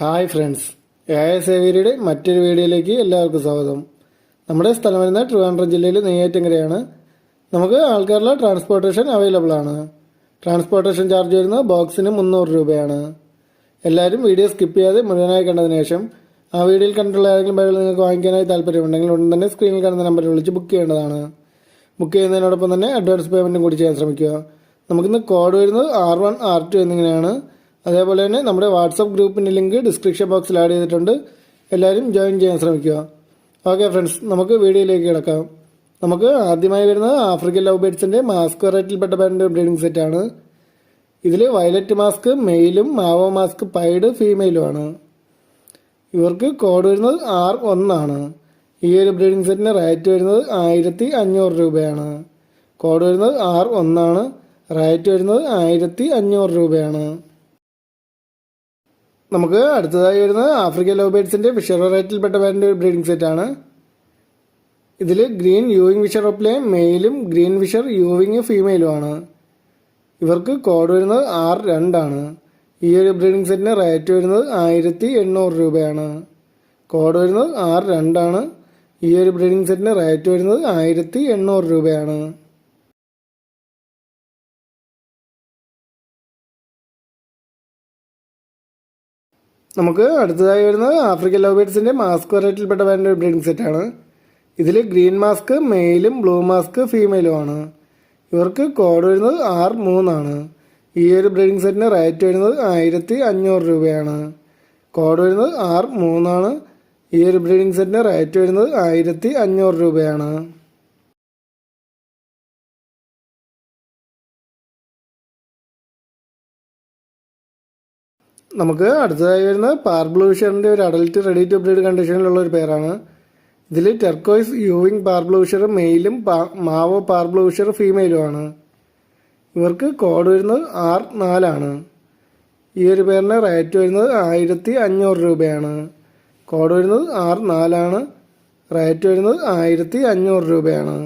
Hi friends. S എവിയുടെ മറ്റൊരു വീഡിയോയിലേക്ക് എല്ലാവർക്കും സ്വാഗതം. നമ്മുടെ സ്ഥലം വരുന്ന ട്രിവാൻഡ്രം ജില്ലയിൽ നെയ്യാറ്റിങ്കരയാണ് നമുക്ക് ആൾക്കാരുടെ ട്രാൻസ്പോർട്ടേഷൻ അവൈലബിൾ ആണ്. ട്രാൻസ്പോർട്ടേഷൻ ചാർജ് വരുന്ന ബോക്സിന് മുന്നൂറ് രൂപയാണ്. എല്ലാവരും വീഡിയോ സ്കിപ്പ് ചെയ്യാതെ മുഴുവനായി കണ്ടതിന് ശേഷം ആ വീഡിയോയിൽ കണ്ടിട്ടുള്ള ഏതെങ്കിലും ബാഗുകൾ നിങ്ങൾക്ക് വാങ്ങിക്കാനായി താല്പര്യമുണ്ടെങ്കിൽ ഉടൻ തന്നെ സ്ക്രീനിൽ കാണുന്ന നമ്പറിൽ വിളിച്ച് ബുക്ക് ചെയ്യേണ്ടതാണ്. ബുക്ക് ചെയ്യുന്നതിനോടൊപ്പം തന്നെ അഡ്വാൻസ് പേയ്മെന്റും കൂടി ചെയ്യാൻ ശ്രമിക്കുക. നമുക്കിന്ന് കോഡ് വരുന്നത് ആർ വൺ ആർ ടു എന്നിങ്ങനെയാണ്. അതേപോലെ തന്നെ നമ്മുടെ വാട്സപ്പ് ഗ്രൂപ്പിന്റെ ലിങ്ക് ഡിസ്ക്രിപ്ഷൻ ബോക്സിൽ ആഡ് ചെയ്തിട്ടുണ്ട്. എല്ലാവരും ജോയിൻ ചെയ്യാൻ ശ്രമിക്കുക. ഓക്കെ ഫ്രണ്ട്സ് നമുക്ക് വീഡിയോയിലേക്ക് കിടക്കാം. നമുക്ക് ആദ്യമായി വരുന്നത് ആഫ്രിക്കൻ ലവ് ബേഡ്സിന്റെ മാസ്ക് വെറൈറ്റിയിൽപ്പെട്ട ബാൻഡ് ബ്രീഡിംഗ് സെറ്റാണ് ഇതിൽ വയലറ്റ് മാസ്ക് മെയിലും മാവോ മാസ്ക് പൈഡ് ഫീമെയിലുമാണ് ഇവർക്ക് കോഡ് വരുന്നത് ആർ ഒന്നാണ്. ഈ ഒരു ബ്രീഡിംഗ് സെറ്റിന് റേറ്റ് വരുന്നത് ആയിരത്തി അഞ്ഞൂറ് രൂപയാണ്. കോഡ് വരുന്നത് ആർ ഒന്നാണ്. റേറ്റ് വരുന്നത് ആയിരത്തി അഞ്ഞൂറ് രൂപയാണ്. നമുക്ക് അടുത്തതായി വരുന്നത് ആഫ്രിക്കൻ ലവ് ബേഡ്സിന്റെ ഫിഷർ വെറൈറ്റിയിൽപ്പെട്ട ഒരു ബ്രീഡിംഗ് സെറ്റ് ആണ്. ഇതിൽ ഗ്രീൻ യൂവിങ് ഫിഷർ ഒപ്പിലെ മെയിലും ഗ്രീൻ ഫിഷർ യൂവിങ് ഫീമെയിലുമാണ് ഇവർക്ക് കോഡ് വരുന്നത് ആർ രണ്ടാണ് ഈ ഒരു ബ്രീഡിംഗ് സെറ്റിന് റേറ്റ് വരുന്നത് ആയിരത്തി എണ്ണൂറ് രൂപയാണ്. കോഡ് വരുന്നത് ആർ രണ്ടാണ് ഈ ഒരു ബ്രീഡിംഗ് സെറ്റിന് റേറ്റ് വരുന്നത് ആയിരത്തി എണ്ണൂറ് രൂപയാണ്. നമുക്ക് അടുത്തതായി വരുന്നത് ആഫ്രിക്കൻ ലവ് ബേഡ്സിന്റെ മാസ്ക് വെറൈറ്റിയിൽപ്പെട്ട ബാൻഡ് ബ്രീഡിംഗ് സെറ്റാണ് ഇതിൽ ഗ്രീൻ മാസ്ക് മെയിലും ബ്ലൂ മാസ്ക് ഫീമെയിലും ആണ്. ഇവർക്ക് കോഡ് വരുന്നത് ആർ മൂന്നാണ് ഈ ഒരു ബ്രീഡിംഗ് സെറ്റിന് റേറ്റ് വരുന്നത് ആയിരത്തി അഞ്ഞൂറ് രൂപയാണ്. കോഡ് വരുന്നത് ആർ മൂന്നാണ് ഈ ഒരു ബ്രീഡിംഗ് സെറ്റിന് റേറ്റ് വരുന്നത് ആയിരത്തി അഞ്ഞൂറ് രൂപയാണ്. നമുക്ക് അടുത്തതായി വരുന്ന പാർബ്ലൂഷറിന്റെ ഒരു അഡൽറ്റ് റെഡി ടു ബ്രീഡ് കണ്ടീഷനിലുള്ള ഒരു പേരാണ്. ഇതിൽ ടെർക്കോയ്സ് യൂവിങ് പാർബ്ലൂഷർ മെയിലും മാവോ പാർബ്ലൂഷർ ഫീമെയിലുമാണ് ഇവർക്ക് കോഡ് വരുന്നത് ആർ നാലാണ് ഈ ഒരു പേരിന് റേറ്റ് വരുന്നത് ആയിരത്തി അഞ്ഞൂറ് രൂപയാണ്. കോഡ് വരുന്നത് ആർ നാലാണ് റേറ്റ് വരുന്നത് ആയിരത്തി അഞ്ഞൂറ് രൂപയാണ്.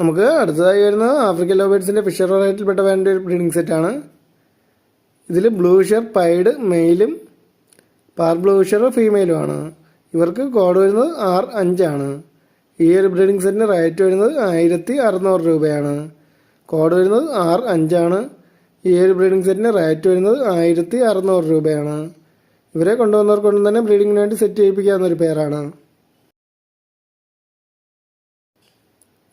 നമുക്ക് അടുത്തതായി വരുന്ന ആഫ്രിക്കൻ ലോബേഡ്സിന്റെ ഫിഷർ വെറൈറ്റിയിൽപ്പെട്ട വേണ്ട ഒരു ബ്രീഡിംഗ് സെറ്റാണ് ഇതിൽ ബ്ലൂ ഫിഷർ പൈഡ് മെയിലും പാർ ബ്ലൂ ഫിഷർ ഫീമെയിലുമാണ് ഇവർക്ക് കോഡ് വരുന്നത് ആർ അഞ്ചാണ് ഈ ഒരു ബ്രീഡിംഗ് സെറ്റിന് റേറ്റ് വരുന്നത് ആയിരത്തി അറുന്നൂറ് രൂപയാണ്. കോഡ് വരുന്നത് ആർ അഞ്ചാണ് ഈ ഒരു ബ്രീഡിംഗ് സെറ്റിന് റേറ്റ് വരുന്നത് ആയിരത്തി അറുന്നൂറ് രൂപയാണ്. ഇവരെ കൊണ്ടുവന്നവർക്കൊന്നും തന്നെ ബ്രീഡിങ്ങിന് വേണ്ടി സെറ്റ് ചെയ്യിപ്പിക്കാവുന്ന ഒരു പേരാണ്.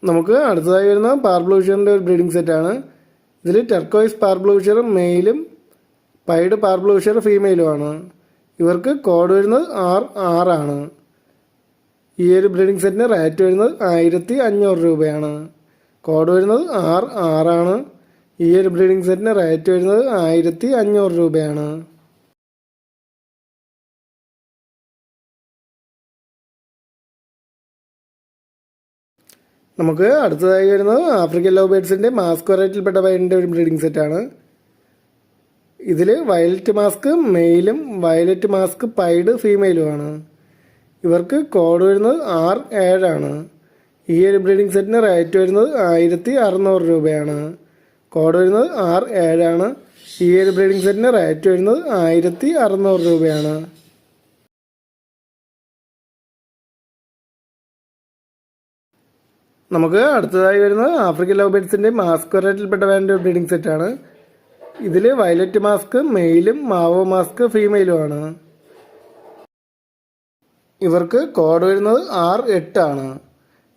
നമുക്ക് അടുത്തതായി വരുന്ന പാർബ്ലൂഷറിന്റെ ഒരു ബ്രീഡിംഗ് സെറ്റാണ് ഇതിൽ ടെർക്കോയ്സ് പാർബ്ലൂഷർ മെയിലും പൈഡ് പാർബ്ലൂഷർ ഫീമെയിലുമാണ് ഇവർക്ക് കോഡ് വരുന്നത് ആർ ആറാണ് ഈ ഒരു ബ്രീഡിംഗ് സെറ്റിന് റേറ്റ് വരുന്നത് ആയിരത്തി അഞ്ഞൂറ് രൂപയാണ്. കോഡ് വരുന്നത് ആർ ആറാണ് ഈ ഒരു ബ്രീഡിംഗ് സെറ്റിന് റേറ്റ് വരുന്നത് ആയിരത്തി അഞ്ഞൂറ് രൂപയാണ്. നമുക്ക് അടുത്തതായി വരുന്നത് ആഫ്രിക്കൻ ലവ് ബേഡ്സിന്റെ മാസ്ക് വെറൈറ്റിയിൽപ്പെട്ട പൈഡിന്റെ ഒരു ബ്രീഡിംഗ് സെറ്റാണ് ഇതിൽ വയലറ്റ് മാസ്ക് മെയിലും വയലറ്റ് മാസ്ക് പൈഡ് ഫീമെയിലുമാണ്. ഇവർക്ക് കോഡ് വരുന്നത് ആർ ഏഴാണ് ഈ ഒരു ബ്രീഡിംഗ് സെറ്റിന് റേറ്റ് വരുന്നത് ആയിരത്തി അറുന്നൂറ് രൂപയാണ്. കോഡ് വരുന്നത് ആർ ഏഴാണ് ഈ ഒരു ബ്രീഡിംഗ് സെറ്റിന് റേറ്റ് വരുന്നത് ആയിരത്തി അറുന്നൂറ് രൂപയാണ്. നമുക്ക് അടുത്തതായി വരുന്നത് ആഫ്രിക്കൻ ലവ് വരായിട്ടിൽപ്പെട്ട വേണ്ട ബ്രീഡിംഗ് സെറ്റാണ് ഇതിൽ വയലറ്റ് മാസ്ക് മെയിലും മാവോ മാസ്ക് ഫീമെയിലുമാണ് ഇവർക്ക് കോഡ് വരുന്നത് ആർ എട്ടാണ്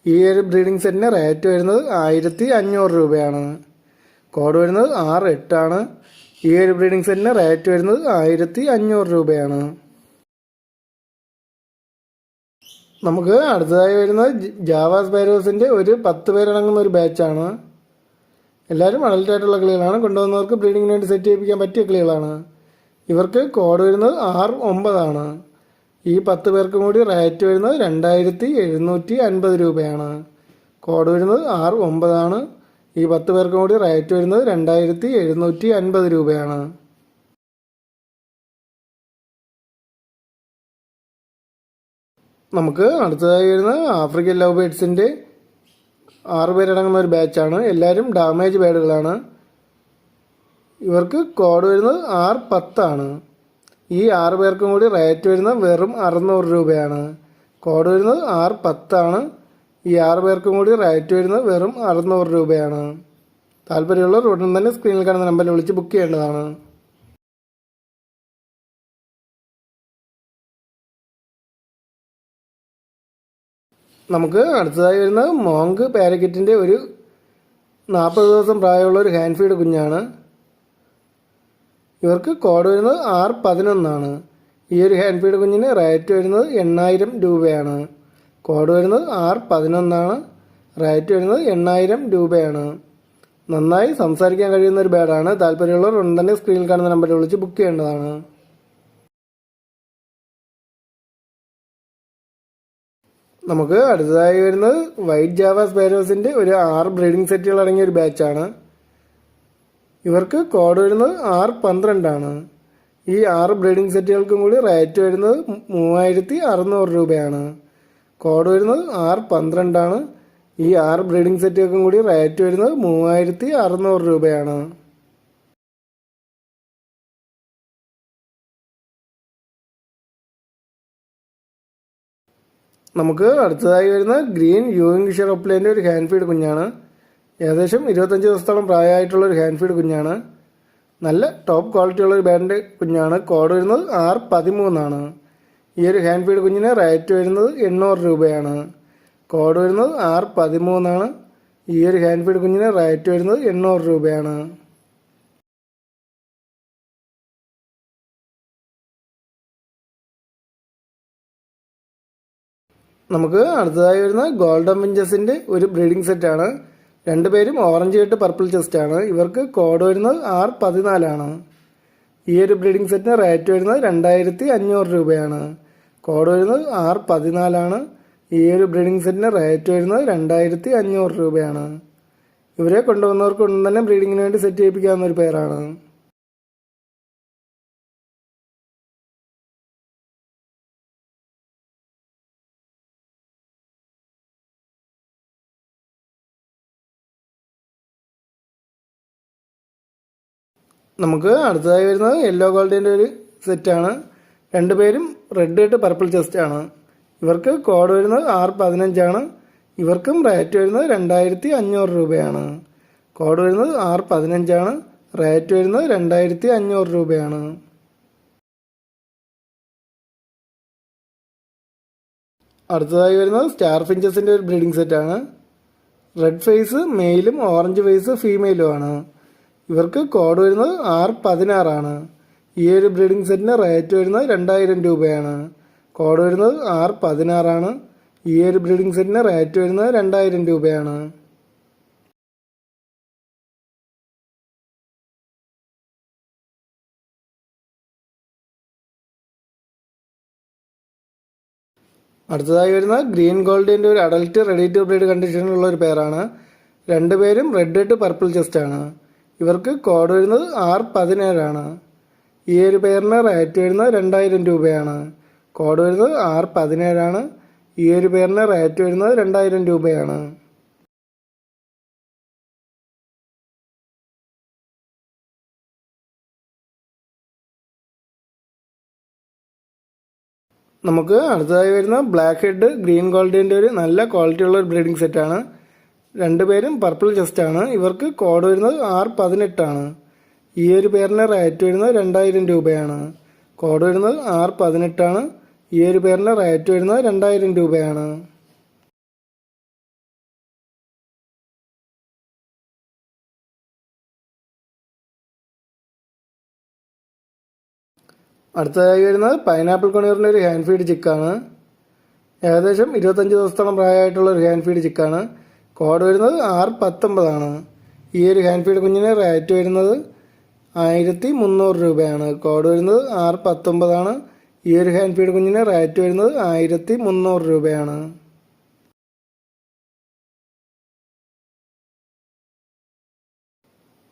ഈ ഒരു ബ്രീഡിംഗ് സെറ്റിന് റേറ്റ് വരുന്നത് ആയിരത്തി അഞ്ഞൂറ് രൂപയാണ്. കോഡ് വരുന്നത് ആർ എട്ടാണ് ഈ ഒരു ബ്രീഡിംഗ് സെറ്റിന് റേറ്റ് വരുന്നത് ആയിരത്തി അഞ്ഞൂറ് രൂപയാണ്. നമുക്ക് അടുത്തതായി വരുന്നത് ജാവാസ് ബൈരോസിന്റെ ഒരു പത്ത് പേരടങ്ങുന്ന ഒരു ബാച്ചാണ് എല്ലാവരും അഡൽട്ടായിട്ടുള്ള കളികളാണ്. കൊണ്ടുവന്നവർക്ക് ബ്രീഡിങ്ങിന് വേണ്ടി സെറ്റ് ചെയ്യിപ്പിക്കാൻ പറ്റിയ കിളികളാണ്. ഇവർക്ക് കോഡ് വരുന്നത് ആറ് ഒമ്പതാണ്. ഈ പത്ത് പേർക്കും കൂടി റേറ്റ് വരുന്നത് രണ്ടായിരത്തി എഴുന്നൂറ്റി അൻപത് രൂപയാണ്. കോഡ് വരുന്നത് ആറ് ഒമ്പതാണ്. ഈ പത്ത് പേർക്കും കൂടി റേറ്റ് വരുന്നത് രണ്ടായിരത്തി എഴുന്നൂറ്റി അൻപത് രൂപയാണ്. നമുക്ക് അടുത്തതായി വരുന്ന ആഫ്രിക്കൻ ലവ് ബേഡ്സിന്റെ ആറ് പേരടങ്ങുന്ന ഒരു ബാച്ചാണ്. എല്ലാവരും ഡാമേജ് ബേഡുകളാണ്. ഇവർക്ക് കോഡ് വരുന്നത് ആർ പത്താണ്. ഈ ആറ് പേർക്കും കൂടി റേറ്റ് വരുന്നത് വെറും അറുന്നൂറ് രൂപയാണ്. കോഡ് വരുന്നത് ആർ പത്താണ്. ഈ ആറ് പേർക്കും കൂടി റേറ്റ് വരുന്നത് വെറും അറുന്നൂറ് രൂപയാണ്. താല്പര്യമുള്ളവർ ഉടൻ തന്നെ സ്ക്രീനിൽ കാണുന്ന നമ്പറിൽ വിളിച്ച് ബുക്ക് ചെയ്യേണ്ടതാണ്. നമുക്ക് അടുത്തതായി വരുന്നത് മോങ്ക് പാരക്കറ്റിന്റെ ഒരു നാൽപ്പത് ദിവസം പ്രായമുള്ള ഒരു ഹാൻഡ് ഫീഡ് കുഞ്ഞാണ്. ഇവർക്ക് കോഡ് വരുന്നത് ആർ പതിനൊന്നാണ്. ഈ ഒരു ഹാൻഡ് ഫീഡ് കുഞ്ഞിന് റേറ്റ് വരുന്നത് എണ്ണായിരം രൂപയാണ്. കോഡ് വരുന്നത് ആർ പതിനൊന്നാണ്. റേറ്റ് വരുന്നത് എണ്ണായിരം രൂപയാണ്. നന്നായി സംസാരിക്കാൻ കഴിയുന്ന ഒരു ബേഡാണ്. താല്പര്യമുള്ളവർ ഉടൻ സ്ക്രീനിൽ കാണുന്ന നമ്പറിൽ വിളിച്ച് ബുക്ക് ചെയ്യേണ്ടതാണ്. നമുക്ക് അടുത്തതായി വരുന്നത് വൈറ്റ് ജാവ സ്പൈറോസിന്റെ ഒരു ആറ് ബ്രീഡിംഗ് സെറ്റുകൾ അടങ്ങിയ ഒരു ബാച്ചാണ്. ഇവർക്ക് കോഡ് വരുന്നത് ആറ് പന്ത്രണ്ടാണ്. ഈ ആറ് ബ്രീഡിംഗ് സെറ്റുകൾക്കും കൂടി റേറ്റ് വരുന്നത് മൂവായിരത്തി അറുന്നൂറ് രൂപയാണ്. കോഡ് വരുന്നത് ആറ് പന്ത്രണ്ടാണ്. ഈ ആറ് ബ്രീഡിംഗ് സെറ്റുകൾക്കും കൂടി റേറ്റ് വരുന്നത് മൂവായിരത്തി അറുന്നൂറ് രൂപയാണ്. നമുക്ക് അടുത്തതായി വരുന്ന ഗ്രീൻ യൂയിങ് ഷെറോപ്ലേന്റെ ഒരു ഹാൻഡ് ഫീഡ് കുഞ്ഞാണ്. ഏകദേശം ഇരുപത്തഞ്ച് ദിവസത്തോളം പ്രായമായിട്ടുള്ള ഒരു ഹാൻഡ് ഫീഡ് കുഞ്ഞാണ്. നല്ല ടോപ്പ് ക്വാളിറ്റി ഒരു ബാൻഡ് കുഞ്ഞാണ്. കോഡ് വരുന്നത് ആർ പതിമൂന്നാണ്. ഈ ഒരു ഹാൻഡ് ഫീഡ് കുഞ്ഞിന് റേറ്റ് വരുന്നത് എണ്ണൂറ് രൂപയാണ്. കോഡ് വരുന്നത് ആർ പതിമൂന്നാണ്. ഈ ഒരു ഹാൻഡ് ഫീഡ് കുഞ്ഞിന് റേറ്റ് വരുന്നത് എണ്ണൂറ് രൂപയാണ്. നമുക്ക് അടുത്തതായി വരുന്ന ഗോൾഡൻ വിഞ്ചസിന്റെ ഒരു ബ്രീഡിംഗ് സെറ്റാണ് രണ്ടുപേരും ഓറഞ്ച് കെട്ട് പർപ്പിൾ ചെസ്റ്റ് ആണ്. ഇവർക്ക് കോഡ് വരുന്നത് ആർ പതിനാലാണ് ഈ ഒരു ബ്രീഡിംഗ് സെറ്റിന് റേറ്റ് വരുന്നത് രണ്ടായിരത്തി അഞ്ഞൂറ് രൂപയാണ്. കോഡ് വരുന്നത് ആർ പതിനാലാണ് ഈ ഒരു ബ്രീഡിംഗ് സെറ്റിന് റേറ്റ് വരുന്നത് രണ്ടായിരത്തി അഞ്ഞൂറ് രൂപയാണ്. ഇവരെ കൊണ്ടുവന്നവർക്ക് ഒന്നും തന്നെ ബ്രീഡിങ്ങിന് വേണ്ടി സെറ്റ് ചെയ്യിപ്പിക്കാവുന്ന ഒരു പേരാണ്. നമുക്ക് അടുത്തതായി വരുന്നത് യെല്ലോ ഗോൾഡിന്റെ ഒരു സെറ്റാണ് രണ്ടുപേരും റെഡ് ഇട്ട് പർപ്പിൾ ചെസ്റ്റാണ് ആണ്. ഇവർക്ക് കോഡ് വരുന്നത് ആറ് പതിനഞ്ചാണ് ഇവർക്കും റേറ്റ് വരുന്നത് രണ്ടായിരത്തി അഞ്ഞൂറ് രൂപയാണ്. കോഡ് വരുന്നത് ആറ് പതിനഞ്ചാണ് റേറ്റ് വരുന്നത് രണ്ടായിരത്തി അഞ്ഞൂറ് രൂപയാണ്. അടുത്തതായി വരുന്നത് സ്റ്റാർ ഫിഞ്ചസിന്റെ ഒരു ബ്രീഡിംഗ് സെറ്റാണ് റെഡ് ഫേസ് മെയിലും ഓറഞ്ച് ഫേസ് ഫീമെയിലുമാണ് ഇവർക്ക് കോഡ് വരുന്നത് ആർ പതിനാറാണ്. ഈ ഒരു ബ്രീഡിംഗ് സെറ്റിന് റേറ്റ് വരുന്നത് രണ്ടായിരം രൂപയാണ്. കോഡ് വരുന്നത് ആർ പതിനാറാണ്. ഈ ഒരു ബ്രീഡിംഗ് സെറ്റിന് റേറ്റ് വരുന്നത് രണ്ടായിരം രൂപയാണ്. അടുത്തതായി വരുന്ന ഗ്രീൻ ഗോൾഡിന്റെ ഒരു അഡൽട്ട് റെഡി ടു ബ്രീഡ് കണ്ടീഷനിലുള്ള ഒരു പേരാണ് രണ്ടുപേരും റെഡ് ടു പർപ്പിൾ ചെസ്റ്റ് ആണ്. ഇവർക്ക് കോഡ് വരുന്നത് ആർ പതിനേഴാണ്. ഈ ഒരു പേരിന് റേറ്റ് വരുന്നത് രണ്ടായിരം രൂപയാണ്. കോഡ് വരുന്നത് ആർ പതിനേഴാണ്. ഈ ഒരു പേരിന് റേറ്റ് വരുന്നത് രണ്ടായിരം രൂപയാണ്. നമുക്ക് അടുത്തതായി വരുന്ന ബ്ലാക്ക് ഹെഡ് ഗ്രീൻ ഗോൾഡിന്റെ ഒരു നല്ല ക്വാളിറ്റിയുള്ള ഒരു ബ്രീഡിംഗ് സെറ്റാണ് രണ്ടുപേരും പർപ്പിൾ ചെസ്റ്റ് ആണ്. ഇവർക്ക് കോഡ് വരുന്നത് ആർ പതിനെട്ടാണ് ഈ ഒരു പേരിന്റെ റേറ്റ് വരുന്നത് രണ്ടായിരം രൂപയാണ്. കോഡ് വരുന്നത് ആർ പതിനെട്ടാണ് ഈ ഒരു പേരിന്റെ റേറ്റ് വരുന്നത് രണ്ടായിരം രൂപയാണ്. അടുത്തതായി വരുന്നത് പൈനാപ്പിൾ കൊണിയറിന്റെ ഒരു ഹാൻഡ് ഫീഡ് ചിക്കാണ് ഏകദേശം ഇരുപത്തഞ്ച് ദിവസത്തോളം പ്രായമായിട്ടുള്ള ഒരു ഹാൻഡ് ഫീഡ് ചിക്കാണ് കോഡ് വരുന്നത് ആർ പത്തൊമ്പതാണ്. ഈ ഒരു ഹാൻഡ് ഫീഡ് കുഞ്ഞിന് റേറ്റ് വരുന്നത് ആയിരത്തി മുന്നൂറ് രൂപയാണ്. കോഡ് വരുന്നത് ആർ പത്തൊമ്പതാണ്. ഈ ഒരു ഹാൻഡ് ഫീഡ് കുഞ്ഞിന് റേറ്റ് വരുന്നത് ആയിരത്തി മുന്നൂറ് രൂപയാണ്.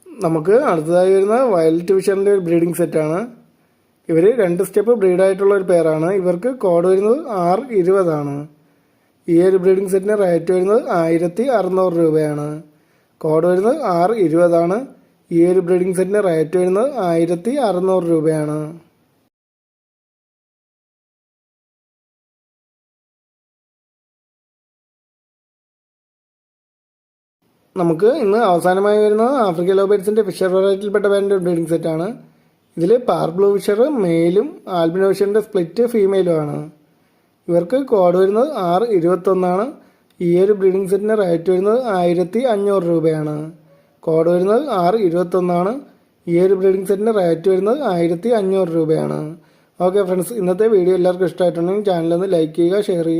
നമുക്ക് അടുത്തതായി വരുന്ന വയലറ്റ് ഡിവിഷനിലെ ഒരു ബ്രീഡിംഗ് സെറ്റാണ് ഇവർ രണ്ട് സ്റ്റെപ്പ് ബ്രീഡായിട്ടുള്ള ഒരു പേരാണ് ഇവർക്ക് കോഡ് വരുന്നത് ആർ ഇരുപതാണ്. ഈ ഒരു ബ്രീഡിംഗ് സെറ്റിന് റേറ്റ് വരുന്നത് ആയിരത്തി അറുന്നൂറ് രൂപയാണ്. കോഡ് വരുന്നത് ആറ് ഇരുപതാണ്. ഈ ഒരു ബ്രീഡിംഗ് സെറ്റിന് റേറ്റ് വരുന്നത് ആയിരത്തി അറുന്നൂറ് രൂപയാണ്. നമുക്ക് ഇന്ന് അവസാനമായി വരുന്നത് ആഫ്രിക്ക ലോബേറ്റ്സിന്റെ ഫിഷർ വെറൈറ്റിയിൽപ്പെട്ട ബാൻഡ് ബ്രീഡിംഗ് സെറ്റാണ്. ഇതിൽ പാർ ബ്ലൂ ഫിഷർ മെയിലും ആൽബിനോ ഫിഷറിന്റെ സ്പ്ലിറ്റ് ഫീമെയിലുമാണ് ഇവർക്ക് കോഡ് വരുന്നത് ആറ് ഇരുപത്തൊന്നാണ്. ഈ ഒരു ബ്രീഡിംഗ് സെറ്റിന് റേറ്റ് വരുന്നത് ആയിരത്തി അഞ്ഞൂറ് രൂപയാണ്. കോഡ് വരുന്നത് ആറ് ഇരുപത്തൊന്നാണ്. ഈ ഒരു ബ്രീഡിംഗ് സെറ്റിന് റേറ്റ് വരുന്നത് ആയിരത്തി അഞ്ഞൂറ് രൂപയാണ്. ഓക്കെ ഫ്രണ്ട്സ് ഇന്നത്തെ വീഡിയോ എല്ലാവർക്കും ഇഷ്ടമായിട്ടുണ്ടെങ്കിൽ ചാനലൊന്ന് ലൈക്ക് ചെയ്യുക ഷെയർ ചെയ്യുക.